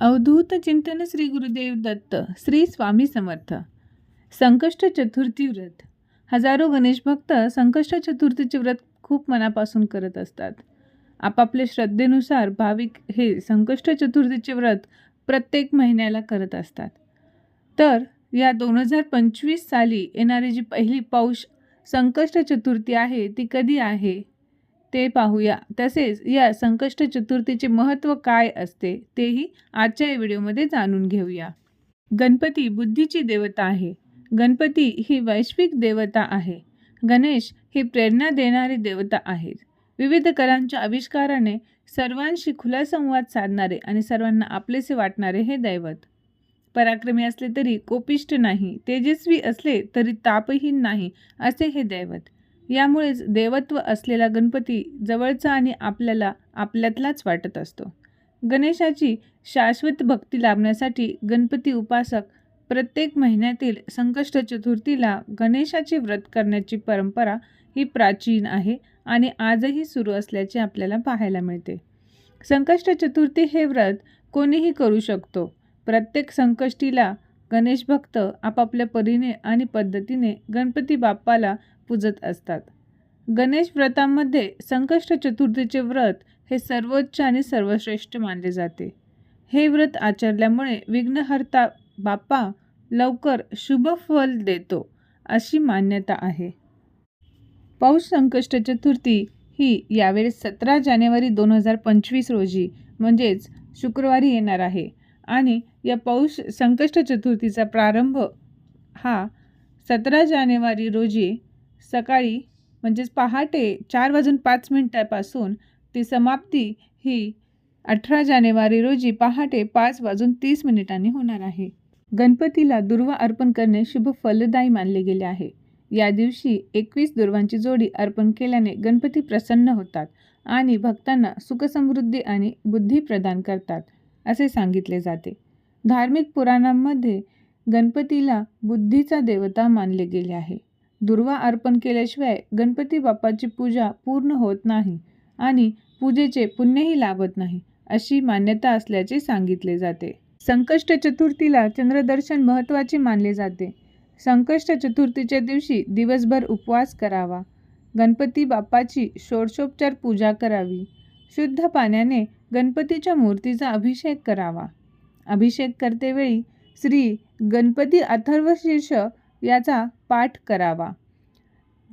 अवधूत चिंतन श्री गुरुदेव दत्त श्री स्वामी समर्थ. संकष्ट चतुर्थी व्रत. हजारो गणेश भक्त संकष्ट चतुर्थीचे व्रत खूप मनापासून करत असतात. आपापल्या श्रद्धेनुसार भाविक हे संकष्ट चतुर्थीचे व्रत प्रत्येक महिन्याला करत असतात. तर या दोन हजार पंचवीस साली येणारी जी पहिली पौष संकष्ट चतुर्थी आहे ती कधी आहे? ते पाहूया. तसेच या संकष्ट चतुर्थीचे महत्त्व काय असते तेही आजच्या या व्हिडिओमध्ये जाणून घेऊया. गणपती बुद्धीची देवता आहे. गणपती ही वैश्विक देवता आहे. गणेश ही प्रेरणा देणारी देवता आहेत. विविध कलांच्या आविष्काराने सर्वांशी खुला संवाद साधणारे आणि सर्वांना आपलेसे वाटणारे हे दैवत. पराक्रमी असले तरी कोपिष्ट नाही तेजस्वी असले तरी तापहीन नाही असे हे दैवत. यामुळेच देवत्व असलेला गणपती जवळचा आणि आपल्याला आपल्यातलाच वाटत असतो. गणेशाची शाश्वत भक्ती लाभण्यासाठी गणपती उपासक प्रत्येक महिन्यातील संकष्ट चतुर्थीला गणेशाचे व्रत करण्याची परंपरा ही प्राचीन आहे आणि आजही सुरू असल्याचे आपल्याला पाहायला मिळते. संकष्ट चतुर्थी हे व्रत कोणीही करू शकतो. प्रत्येक संकष्टीला गणेश भक्त आपापल्या परीने आणि पद्धतीने गणपती बाप्पाला पूजत असतात. गणेश व्रतामध्ये संकष्ट चतुर्थीचे व्रत हे सर्वोच्च आणि सर्वश्रेष्ठ मानले जाते. हे व्रत आचरल्यामुळे विघ्नहर्ता बाप्पा लवकर शुभ फल देतो अशी मान्यता आहे. पौष संकष्ट चतुर्थी ही यावेळेस सतरा जानेवारी दोन हजार पंचवीस रोजी म्हणजेच शुक्रवारी येणार आहे आणि या पौष संकष्ट चतुर्थीचा प्रारंभ हा सतरा जानेवारी रोजी सकाळी म्हणजेच पहाटे चार वाजून पाच मिनिटापासून ती समाप्ती ही अठरा जानेवारी रोजी पहाटे पाच वाजून तीस मिनिटांनी होणार आहे. गणपतीला दुर्वा अर्पण करणे शुभ फलदायी मानले गेले आहे. या दिवशी एकवीस दुर्वांची जोडी अर्पण केल्याने गणपती प्रसन्न होतात आणि भक्तांना सुखसमृद्धी आणि बुद्धी प्रदान करतात असे सांगितले जाते. धार्मिक पुराणांमध्ये गणपतीला बुद्धीचा देवता मानले गेले आहे. दुर्वा अर्पण केल्याशिवाय गणपती बाप्पाची पूजा पूर्ण होत नाही आणि पूजेचे पुण्यही लाभत नाही अशी मान्यता असल्याचे सांगितले जाते. संकष्ट चतुर्थीला चंद्रदर्शन महत्त्वाचे मानले जाते. संकष्ट चतुर्थीच्या दिवशी दिवसभर उपवास करावा. गणपती बाप्पाची षोडशोपचार पूजा करावी. शुद्ध पाण्याने गणपतीच्या मूर्तीचा अभिषेक करावा. अभिषेक करतेवेळी श्री गणपती अथर्वशीर्ष याचा पाठ करावा.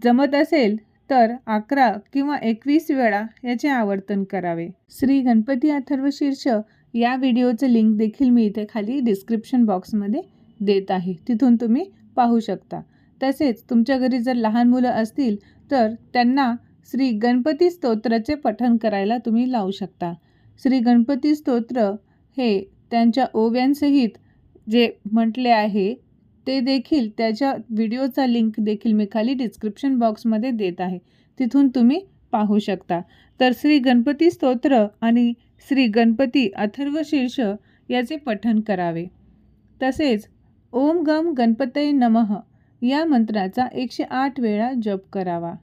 जमत असेल तर अकरा किंवा एकवीस वेळा याचे आवर्तन करावे. श्री गणपती अथर्वशीर्ष या व्हिडिओचं लिंक देखील मी इथे खाली डिस्क्रिप्शन बॉक्समध्ये देत आहे. तिथून तुम्ही पाहू शकता. तसेच तुमच्या घरी जर लहान मुलं असतील तर त्यांना श्री गणपती स्तोत्राचे पठण करायला तुम्ही लावू शकता. श्री गणपती स्तोत्र हे त्यांच्या ओव्यांसहित जे म्हटले आहे ते देखील त्याच्या व्हिडिओचा लिंक देखील मी खाली डिस्क्रिप्शन बॉक्समध्ये देत आहे. तिथून तुम्ही पाहू शकता. तर श्री गणपती स्तोत्र आणि श्री गणपती अथर्वशीर्ष याचे पठण करावे. तसेच ओम गम गणपतय नमः या मंत्राचा एकशे आठ वेळा जप करावा.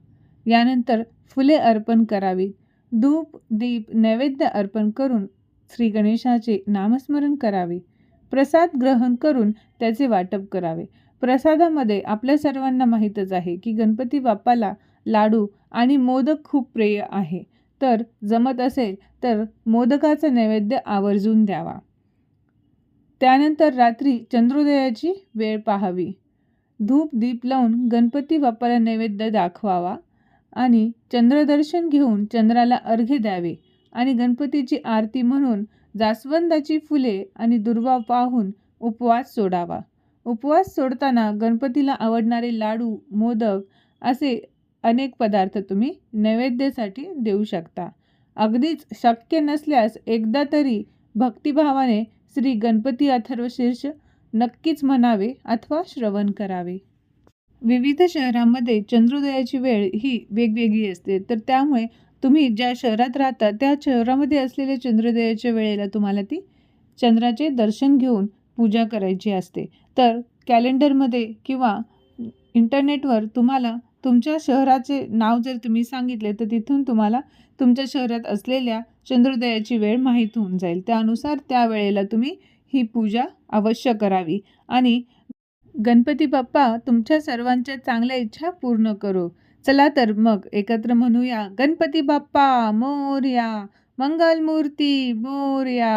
यानंतर फुले अर्पण करावी. धूप दीप नैवेद्य अर्पण करून श्री गणेशाचे नामस्मरण करावे. प्रसाद ग्रहण करून त्याचे वाटप करावे. प्रसादामध्ये आपल्या सर्वांना माहीतच आहे की गणपती बाप्पाला लाडू आणि मोदक खूप प्रिय आहे. तर जमत असेल तर मोदकाचा नैवेद्य आवर्जून द्यावा. त्यानंतर रात्री चंद्रोदयाची वेळ पाहावी. धूप दीप लावून गणपती बाप्पाला नैवेद्य दाखवावा आणि चंद्रदर्शन घेऊन चंद्राला अर्घ्य द्यावे. आणि गणपतीची आरती म्हणून जास्वंदाची फुले आणि दुर्वा पाहून उपवास सोडावा. उपवास सोडताना गणपतीला आवडणारे लाडू मोदक असे अनेक पदार्थ तुम्ही नैवेद्यासाठी देऊ शकता. अगदीच शक्य नसल्यास एकदा तरी भक्तिभावाने श्री गणपती अथर्वशीर्ष नक्कीच म्हणावे अथवा श्रवण करावे. विविध शहरांमध्ये चंद्रोदयाची वेळ ही वेगवेगळी असते. तर त्यामुळे तुम्ही ज्या शहरात राहता त्या शहरामध्ये असलेल्या चंद्रोदयाच्या वेळेला तुम्हाला ती चंद्राचे दर्शन घेऊन पूजा करायची असते. तर कॅलेंडरमध्ये किंवा इंटरनेटवर तुम्हाला तुमच्या शहराचे नाव जर तुम्ही सांगितले तर तिथून तुम्हाला तुमच्या शहरात असलेल्या चंद्रोदयाची वेळ माहीत होऊन जाईल. त्यानुसार त्या वेळेला तुम्ही ही पूजा अवश्य करावी. आणि गणपती बाप्पा तुमच्या सर्वांच्या चांगल्या इच्छा पूर्ण करो. चला तर मग एकत्र म्हणूया. गणपती बाप्पा मोरया मंगलमूर्ती मोरया.